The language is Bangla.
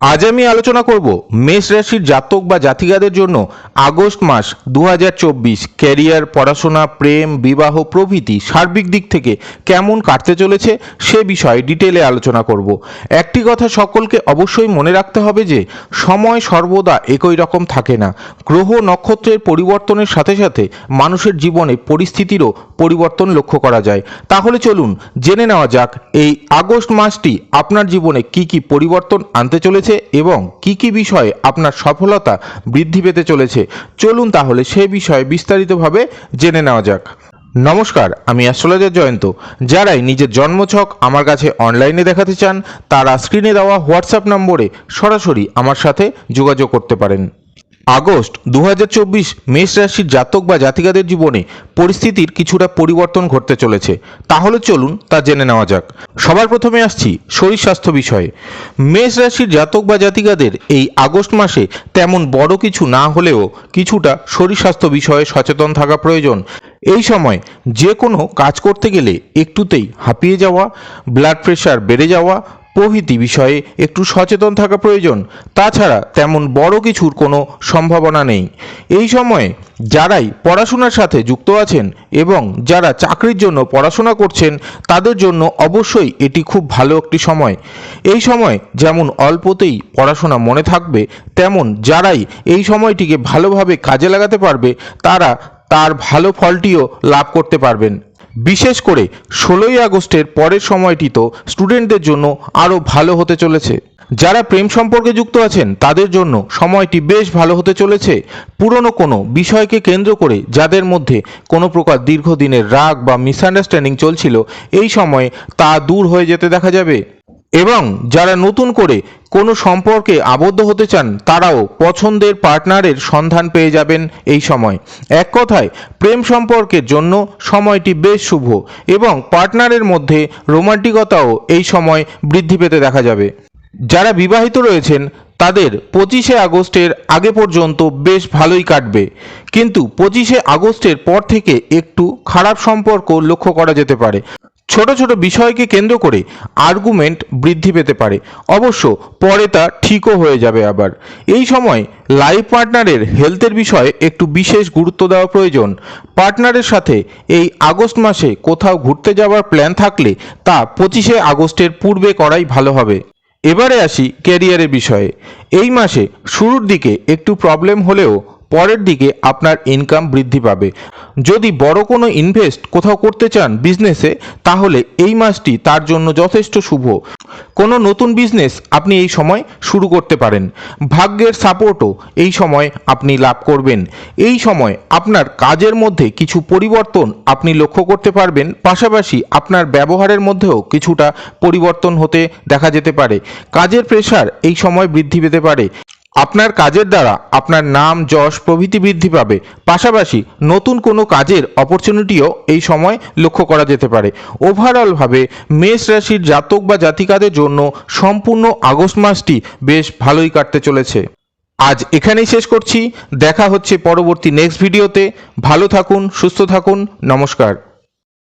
আজ আমি আলোচনা করব মেষ রাশির জাতক বা জাতিকাদের জন্য আগস্ট মাস দু হাজার চব্বিশ ক্যারিয়ার, পড়াশোনা, প্রেম, বিবাহ প্রভৃতি সার্বিক দিক থেকে কেমন কাটতে চলেছে সে বিষয়ে ডিটেলে আলোচনা করব। একটি কথা সকলকে অবশ্যই মনে রাখতে হবে যে সময় সর্বদা একই রকম থাকে না। গ্রহ নক্ষত্রের পরিবর্তনের সাথে সাথে মানুষের জীবনে পরিস্থিতিরও পরিবর্তন লক্ষ্য করা যায়। তাহলে চলুন জেনে নেওয়া যাক এই আগস্ট মাসটি আপনার জীবনে কি কি পরিবর্তন আনতে চলেছে এবং কি কি বিষয়ে আপনার সফলতা বৃদ্ধি পেতে চলেছে, চলুন তাহলে সে বিষয়ে বিস্তারিতভাবে জেনে নেওয়া যাক। নমস্কার, আমি অ্যাস্ট্রোলজার জয়ন্ত। যারাই নিজের জন্মছক আমার কাছে অনলাইনে দেখাতে চান, তারা স্ক্রিনে দেওয়া হোয়াটসঅ্যাপ নম্বরে সরাসরি আমার সাথে যোগাযোগ করতে পারেন। আগস্ট দু হাজার চব্বিশ মেষ রাশির জাতক বা জাতিকাদের জীবনে পরিস্থিতির কিছুটা পরিবর্তন ঘটতে চলেছে। তাহলে চলুন তা জেনে নেওয়া যাক। সবার প্রথমে আসছি শরীর স্বাস্থ্য বিষয়ে। মেষ রাশির জাতক বা জাতিকাদের এই আগস্ট মাসে তেমন বড় কিছু না হলেও কিছুটা শরীর স্বাস্থ্য বিষয়ে সচেতন থাকা প্রয়োজন। এই সময় যে কোনো কাজ করতে গেলে একটুতেই হাঁপিয়ে যাওয়া ব্লাড প্রেশার বেড়ে যাওয়া প্রভৃতি বিষয়ে একটু সচেতন থাকা প্রয়োজন। তাছাড়া তেমন বড় কিছুর কোনো সম্ভাবনা নেই। এই সময়ে যারাই পড়াশোনার সাথে যুক্ত আছেন এবং যারা চাকরির জন্য পড়াশোনা করছেন, তাদের জন্য অবশ্যই এটি খুব ভালো একটি সময়। এই সময় যেমন অল্পতেই পড়াশোনা মনে থাকবে, তেমন যারাই এই সময়টিকে ভালোভাবে কাজে লাগাতে পারবে, তারা তার ভালো ফলটিও লাভ করতে পারবেন। বিশেষ করে ষোলোই আগস্টের পরের সময়টি তো স্টুডেন্টদের জন্য আরও ভালো হতে চলেছে। যারা প্রেম সম্পর্কে যুক্ত আছেন, তাদের জন্য সময়টি বেশ ভালো হতে চলেছে। পুরনো কোনো বিষয়কে কেন্দ্র করে যাদের মধ্যে কোনো প্রকার দীর্ঘদিনের রাগ বা মিসআন্ডারস্ট্যান্ডিং চলছিল, এই সময়ে তা দূর হয়ে যেতে দেখা যাবে। এবং যারা নতুন করে কোনো সম্পর্কে আবদ্ধ হতে চান, তারাও পছন্দের পার্টনারের সন্ধান পেয়ে যাবেন এই সময়। এক কথায়, প্রেম সম্পর্কের জন্য সময়টি বেশ শুভ এবং পার্টনারের মধ্যে রোমান্টিকতাও এই সময় বৃদ্ধি পেতে দেখা যাবে। যারা বিবাহিত রয়েছেন, তাদের পঁচিশে আগস্টের আগে পর্যন্ত বেশ ভালোই কাটবে। কিন্তু পঁচিশে আগস্টের পর থেকে একটু খারাপ সম্পর্ক লক্ষ্য করা যেতে পারে। ছোট ছোট বিষয়কে কেন্দ্র করে আর্গুমেন্ট বৃদ্ধি পেতে পারে। অবশ্য পরে তা ঠিকও হয়ে যাবে আবার। এই সময় লাইফ পার্টনারের হেলথের বিষয়ে একটু বিশেষ গুরুত্ব দেওয়া প্রয়োজন। পার্টনারের সাথে এই আগস্ট মাসে কোথাও ঘুরতে যাওয়ার প্ল্যান থাকলে তা পঁচিশে আগস্টের পূর্বে করাই ভালো হবে। এবারে আসি ক্যারিয়ারের বিষয়ে। এই মাসে শুরুর দিকে একটু প্রবলেম হলেও পরের দিকে আপনার ইনকাম বৃদ্ধি পাবে। যদি বড় কোনো ইনভেস্ট কোথাও করতে চান বিজনেসে তাহলে এই মাসটি তার জন্য যথেষ্ট শুভ। কোনো নতুন বিজনেস আপনি এই সময় শুরু করতে পারেন। ভাগ্যের সাপোর্টও এই সময় আপনি লাভ করবেন। এই সময় আপনার কাজের মধ্যে কিছু পরিবর্তন আপনি লক্ষ্য করতে পারবেন। পাশাপাশি আপনার ব্যবহারের মধ্যেও কিছুটা পরিবর্তন হতে দেখা যেতে পারে। কাজের প্রেশার এই সময় বৃদ্ধি পেতে পারে। আপনার কাজের দ্বারা আপনার নাম, যশ, প্রভৃতি বৃদ্ধি পাবে। পাশাপাশি নতুন কোনো কাজের অপরচুনিটিও এই সময় লক্ষ্য করা যেতে পারে। ওভারঅলভাবে মেষ রাশির জাতক বা জাতিকাদের জন্য সম্পূর্ণ আগস্ট মাসটি বেশ ভালোই কাটতে চলেছে। আজ এখানেই শেষ করছি। দেখা হচ্ছে পরবর্তী নেক্সট ভিডিওতে ভালো থাকুন, সুস্থ থাকুন। নমস্কার।